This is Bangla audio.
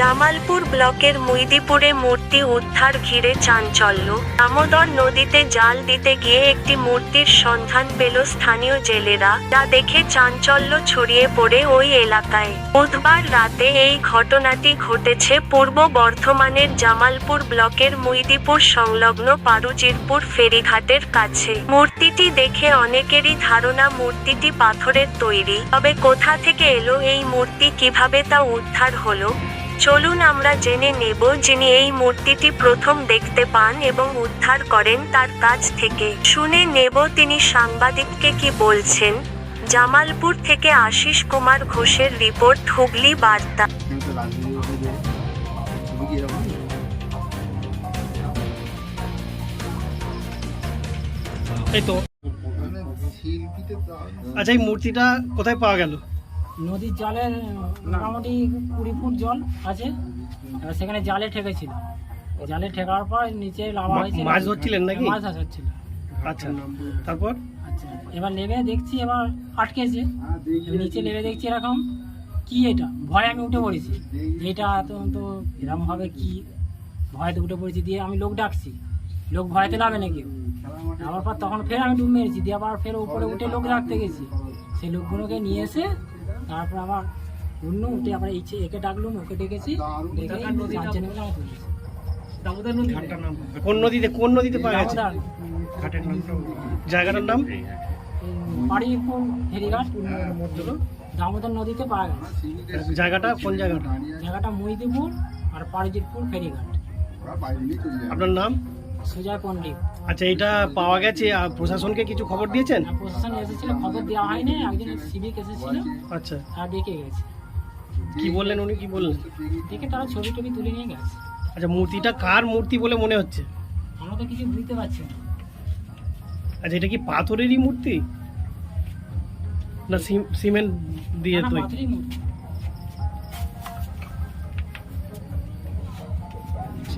জামালপুর ব্লকের মুইদিপুরে মূর্তি উদ্ধার ঘিরে চাঞ্চল্য। দামোদর নদীতে জাল দিতে গিয়ে একটি মূর্তির সন্ধান পেল স্থানীয় জেলেরা, যা দেখে চাঞ্চল্য ছড়িয়ে পড়ে ওই এলাকায়। বুধবার রাতে এই ঘটনাটি ঘটেছে পূর্ব বর্ধমানের জামালপুর ব্লকের মুইদিপুর সংলগ্ন পারুজিরপুর ফেরিঘাটের কাছে। মূর্তিটি দেখে অনেকেরই ধারণা মূর্তিটি পাথরের তৈরি। তবে কোথা থেকে এলো, এই মূর্তি কীভাবে তা উদ্ধার হলো? চলুন আমরা জেনে নেব যিনি এই মূর্তিটি প্রথম দেখতে পান এবং উদ্ধার করেন তার কাছ থেকে। শুনে নেব তিনি সাংবাদিককে কি বলছেন। জামালপুর থেকে আশিস কুমার ঘোষের রিপোর্ট হুগলি বার্তা। এই তো। আচ্ছা এই মূর্তিটা কোথায় পাওয়া গেল? নদীর জলে মোটামুটি কুড়ি ফুট জল আছে। সেখানে জালে ঠেকেছিল। জালে ঠেকার পর নিচে লাভা হয়েছে মাছ ধরছিলেন নাকি? মাছ আচ্ছা তারপর? আচ্ছা এবার নেমে দেখছি এবার আটকেছে। নিচে নেমে দেখছি এরকম কি এটা? ভয় আমি উঠে পড়েছি। এটা তো তো এরকম হবে কি? ভয়তে উঠে পড়েছি দিয়ে আমি লোক ডাকছি। লোক ভয়তে লাভে না কেউ আমার পর তখন ফের আমি ডুব মেরেছি দিয়ে আবার ফের উপরে উঠে লোক রাখতে গেছি। সেই লোকগুলোকে নিয়ে এসে তারপর আবার অন্য উঠে আবার ইচ্ছে একে ডাকলুম ওকে ডেকেছি। ডেকে চারজনে মিলে আমার তুলেছি। কোন নদীতে কোন নদীতে পাওয়া গেছে? দামোদর। জায়গাটার নাম? বাড়িপুর ফেরিঘাট দামোদর নদীতে পাওয়া গেছে। জায়গাটা কোন জায়গাটা? জায়গাটা মহিদিপুর আর পারিজিতপুর ফেরিঘাট। আপনার নাম? সুজয় পণ্ডিত। আচ্ছা এটা পাওয়া গেছে আর প্রশাসনকে কিছু খবর দিয়েছেন? প্রশাসন এসেছিল খবর দেওয়া হয়নি একজন সিভিক এসেছিল আচ্ছা। তারা গেছে। কি বললেন উনি কি বললেন? দেখে তারা ছবি টবি তুলে নিয়ে গেছে। আচ্ছা মূর্তিটা কার মূর্তি বলে মনে হচ্ছে? আমরা তো কিছু বুঝতে পারছি না। আচ্ছা এটা কি পাথরেরই মূর্তি? না সিম- সিমেন্ট দিয়ে তৈরি মূর্তি।